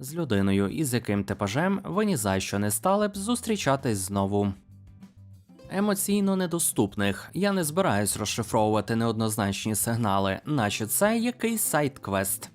з людиною, із яким типажем ви ні за що не стали б зустрічатись знову. Емоційно недоступних я не збираюсь розшифровувати неоднозначні сигнали, наче це якийсь сайт-квест.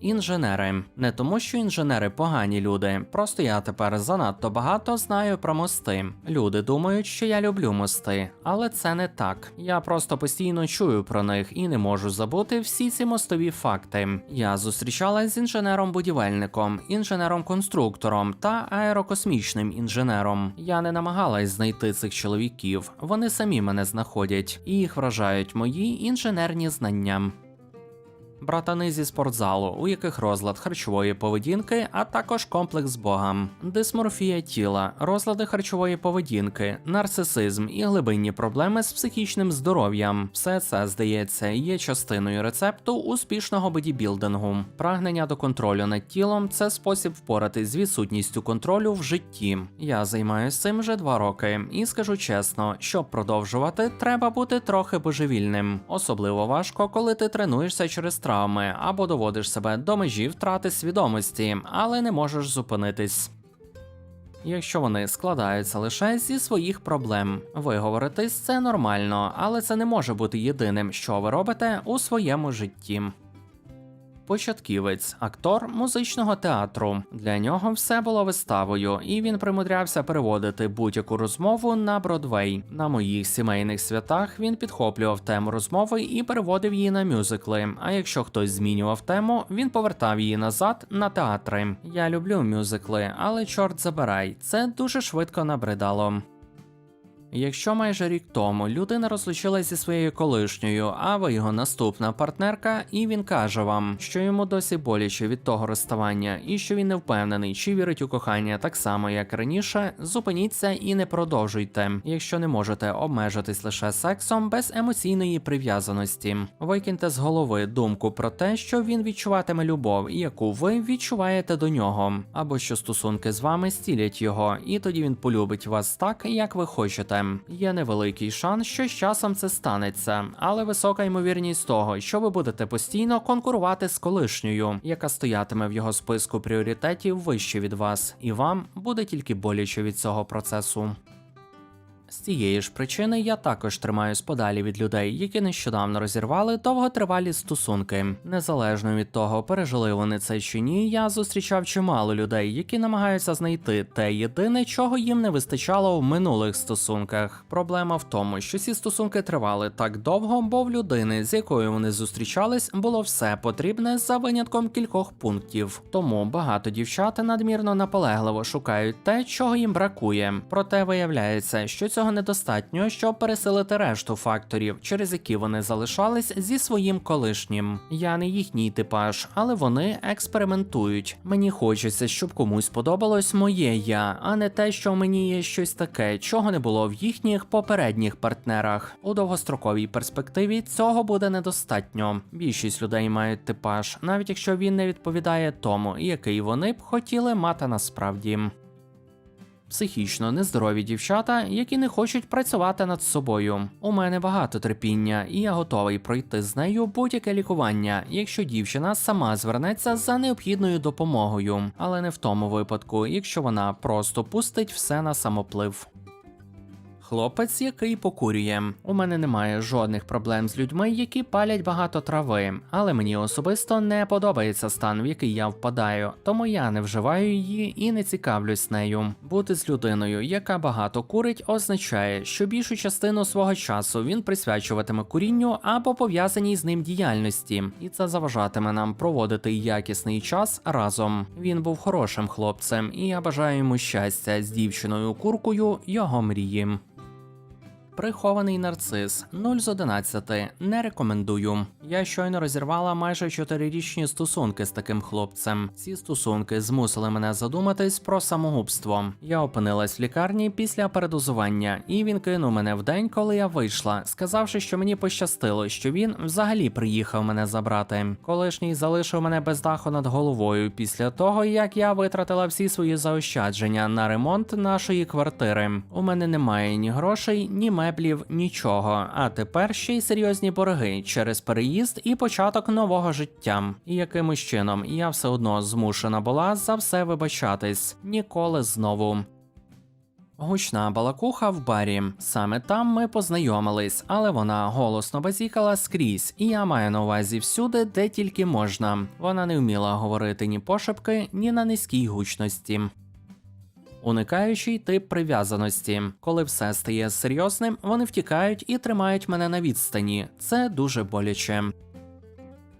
Інженери не тому, що інженери погані люди. Просто я тепер занадто багато знаю про мости. Люди думають, що я люблю мости, але це не так. Я просто постійно чую про них і не можу забути всі ці мостові факти. Я зустрічалась з інженером-будівельником, інженером-конструктором та аерокосмічним інженером. Я не намагалась знайти цих чоловіків. Вони самі мене знаходять, і їх вражають мої інженерні знання. Братани зі спортзалу, у яких розлад харчової поведінки, а також комплекс Бога, дисморфія тіла, розлади харчової поведінки, нарцисизм і глибинні проблеми з психічним здоров'ям. Все це, здається, є частиною рецепту успішного бодібілдингу. Прагнення до контролю над тілом це спосіб впоратись з відсутністю контролю в житті. Я займаюся цим вже два роки, і скажу чесно, щоб продовжувати, треба бути трохи божевільним. Особливо важко, коли ти тренуєшся через травми або доводиш себе до межі втрати свідомості, але не можеш зупинитись. Якщо вони складаються лише зі своїх проблем, виговоритись це нормально, але це не може бути єдиним, що ви робите у своєму житті. Початківець, актор музичного театру. Для нього все було виставою, і він примудрявся переводити будь-яку розмову на Бродвей. На моїх сімейних святах він підхоплював тему розмови і переводив її на мюзикли. А якщо хтось змінював тему, він повертав її назад на театри. Я люблю мюзикли, але чорт забирай, це дуже швидко набридало. Якщо майже рік тому людина розлучилась зі своєю колишньою, а ви його наступна партнерка, і він каже вам, що йому досі боляче від того розставання, і що він не впевнений, чи вірить у кохання так само, як раніше, зупиніться і не продовжуйте, якщо не можете обмежитись лише сексом без емоційної прив'язаності. Викиньте з голови думку про те, що він відчуватиме любов, яку ви відчуваєте до нього, або що стосунки з вами стілять його, і тоді він полюбить вас так, як ви хочете. Є невеликий шанс, що з часом це станеться, але висока ймовірність того, що ви будете постійно конкурувати з колишньою, яка стоятиме в його списку пріоритетів вище від вас, і вам буде тільки боляче від цього процесу. З цієї ж причини я також тримаюсь подалі від людей, які нещодавно розірвали довготривалі стосунки. Незалежно від того, пережили вони це чи ні, я зустрічав чимало людей, які намагаються знайти те єдине, чого їм не вистачало в минулих стосунках. Проблема в тому, що ці стосунки тривали так довго, бо в людини, з якою вони зустрічались, було все потрібне за винятком кількох пунктів. Тому багато дівчат надмірно наполегливо шукають те, чого їм бракує. Проте виявляється, що цього недостатньо, щоб пересилити решту факторів, через які вони залишались зі своїм колишнім. Я не їхній типаж, але вони експериментують. Мені хочеться, щоб комусь подобалось моє я, а не те, що мені є щось таке, чого не було в їхніх попередніх партнерах. У довгостроковій перспективі цього буде недостатньо. Більшість людей мають типаж, навіть якщо він не відповідає тому, який вони б хотіли мати насправді. Психічно нездорові дівчата, які не хочуть працювати над собою. У мене багато терпіння, і я готовий пройти з нею будь-яке лікування, якщо дівчина сама звернеться за необхідною допомогою, але не в тому випадку, якщо вона просто пустить все на самоплив. Хлопець, який покурює. У мене немає жодних проблем з людьми, які палять багато трави, але мені особисто не подобається стан, в який я впадаю, тому я не вживаю її і не цікавлюсь нею. Бути з людиною, яка багато курить, означає, що більшу частину свого часу він присвячуватиме курінню або пов'язаній з ним діяльності, і це заважатиме нам проводити якісний час разом. Він був хорошим хлопцем, і я бажаю йому щастя з дівчиною куркою його мрії. Прихований нарцис 0 з 11. Не рекомендую. Я щойно розірвала майже чотирирічні стосунки з таким хлопцем. Ці стосунки змусили мене задуматись про самогубство. Я опинилась в лікарні після передозування, і він кинув мене в день, коли я вийшла, сказавши, що мені пощастило, що він взагалі приїхав мене забрати. Колишній залишив мене без даху над головою після того, як я витратила всі свої заощадження на ремонт нашої квартири. У мене немає ні грошей, ні меблів, нічого. А тепер ще й серйозні борги через переїзд і початок нового життя. І якимось чином я все одно змушена була за все вибачатись ніколи знову. Гучна балакуха в барі. Саме там ми познайомились, але вона голосно базікала скрізь, і я маю на увазі всюди, де тільки можна. Вона не вміла говорити ні пошепки, ні на низькій гучності. Уникаючий тип прив'язаності. Коли все стає серйозним, вони втікають і тримають мене на відстані. Це дуже боляче.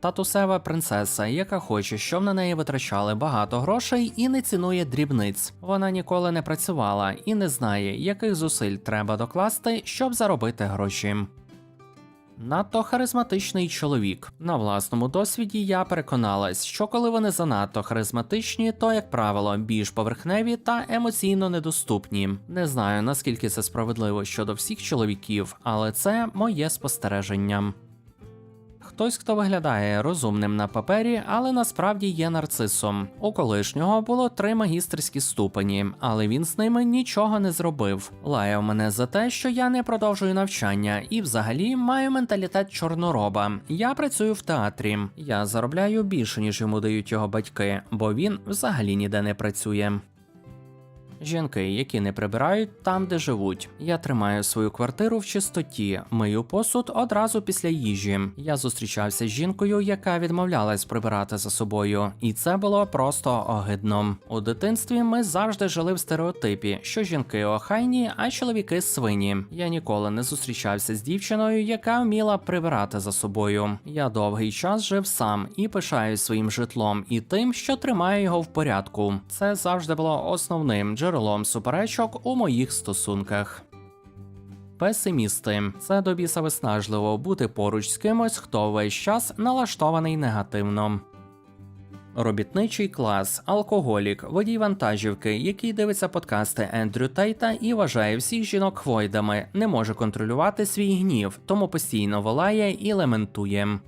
Татусева принцеса, яка хоче, щоб на неї витрачали багато грошей і не цінує дрібниць. Вона ніколи не працювала і не знає, яких зусиль треба докласти, щоб заробити гроші. Надто харизматичний чоловік. На власному досвіді я переконалась, що коли вони занадто харизматичні, то, як правило, більш поверхневі та емоційно недоступні. Не знаю наскільки це справедливо щодо всіх чоловіків, але це моє спостереження. Хтось, хто виглядає розумним на папері, але насправді є нарцисом. У колишнього було три магістерські ступені, але він з ними нічого не зробив. Лаяв мене за те, що я не продовжую навчання і взагалі маю менталітет чорнороба. Я працюю в театрі. Я заробляю більше, ніж йому дають його батьки, бо він взагалі ніде не працює. Жінки, які не прибирають там, де живуть. Я тримаю свою квартиру в чистоті, мию посуд одразу після їжі. Я зустрічався з жінкою, яка відмовлялась прибирати за собою, і це було просто огидно. У дитинстві ми завжди жили в стереотипі, що жінки охайні, а чоловіки свині. Я ніколи не зустрічався з дівчиною, яка вміла прибирати за собою. Я довгий час жив сам і пишаюсь своїм житлом і тим, що тримаю його в порядку. Це завжди було основним джерелом суперечок у моїх стосунках. Песимісти це до біса виснажливо бути поруч з кимось, хто весь час налаштований негативно. Робітничий клас, алкоголік, водій вантажівки, який дивиться подкасти Ендрю Тейта і вважає всіх жінок хвойдами, не може контролювати свій гнів, тому постійно волає і лементує.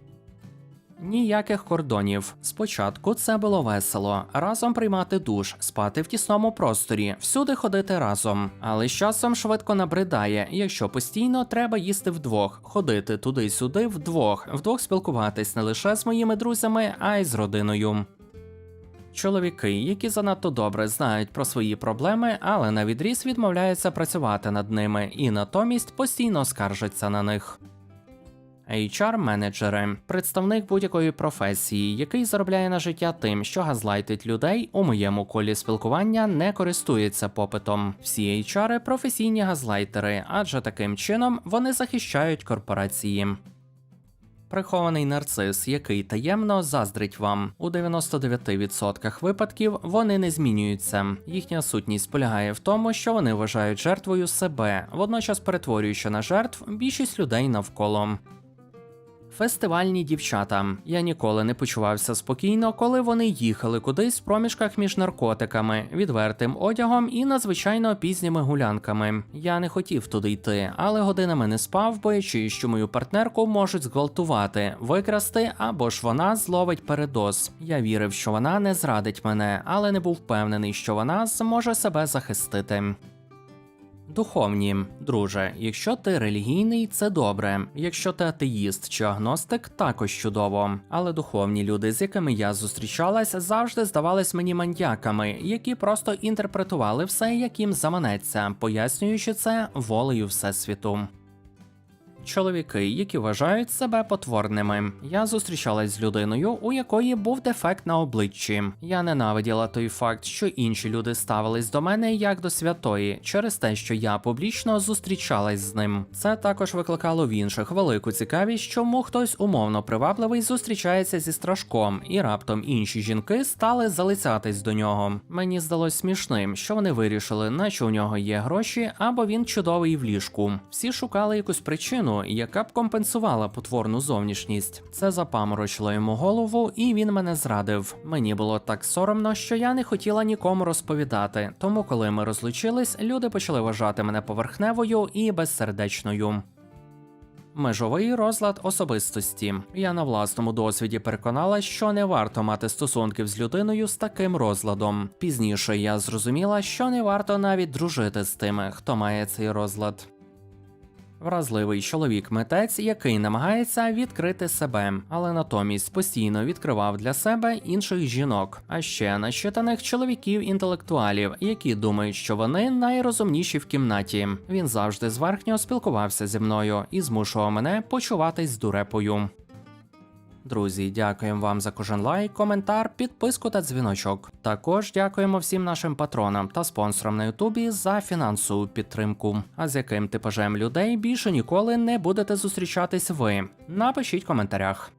Ніяких кордонів. Спочатку це було весело, разом приймати душ, спати в тісному просторі, всюди ходити разом. Але з часом швидко набридає, якщо постійно треба їсти вдвох, ходити туди-сюди вдвох, вдвох спілкуватись не лише з моїми друзями, а й з родиною. Чоловіки, які занадто добре знають про свої проблеми, але на відріз відмовляються працювати над ними і натомість постійно скаржаться на них. HR-менеджери представник будь-якої професії, який заробляє на життя тим, що газлайтить людей, у моєму колі спілкування не користується попитом. Всі HR – професійні газлайтери, адже таким чином вони захищають корпорації. Прихований нарцис, який таємно заздрить вам. У 99% випадків вони не змінюються. Їхня сутність полягає в тому, що вони вважають жертвою себе, водночас перетворюючи на жертв більшість людей навколо. Фестивальні дівчата. Я ніколи не почувався спокійно, коли вони їхали кудись в проміжках між наркотиками, відвертим одягом і надзвичайно пізніми гулянками. Я не хотів туди йти, але годинами не спав, боячись, що мою партнерку можуть зґвалтувати, викрасти або ж вона зловить передоз. Я вірив, що вона не зрадить мене, але не був впевнений, що вона зможе себе захистити. Духовні, друже, якщо ти релігійний, це добре. Якщо ти атеїст чи агностик, також чудово. Але духовні люди, з якими я зустрічалась, завжди здавались мені маньяками, які просто інтерпретували все, як їм заманеться, пояснюючи це волею всесвіту. Чоловіки, які вважають себе потворними. Я зустрічалась з людиною, у якої був дефект на обличчі. Я ненавиділа той факт, що інші люди ставились до мене як до святої, через те, що я публічно зустрічалась з ним. Це також викликало в інших велику цікавість, чому хтось умовно привабливий зустрічається зі страшком, і раптом інші жінки стали залицятись до нього. Мені здалось смішним, що вони вирішили, наче у нього є гроші, або він чудовий в ліжку. Всі шукали якусь причину, яка б компенсувала потворну зовнішність. Це запаморочило йому голову, і він мене зрадив. Мені було так соромно, що я не хотіла нікому розповідати. Тому, коли ми розлучились, люди почали вважати мене поверхневою і безсердечною. Межовий розлад особистості. Я на власному досвіді переконала, що не варто мати стосунків з людиною з таким розладом. Пізніше я зрозуміла, що не варто навіть дружити з тими, хто має цей розлад. Вразливий чоловік-митець, який намагається відкрити себе, але натомість постійно відкривав для себе інших жінок, а ще начитаних чоловіків-інтелектуалів, які думають, що вони найрозумніші в кімнаті. Він завжди зверхньо спілкувався зі мною і змушував мене почуватись дурепою. Друзі, дякуємо вам за кожен лайк, коментар, підписку та дзвіночок. Також дякуємо всім нашим патронам та спонсорам на Ютубі за фінансову підтримку. А з яким типажем людей більше ніколи не будете зустрічатись ви? Напишіть в коментарях.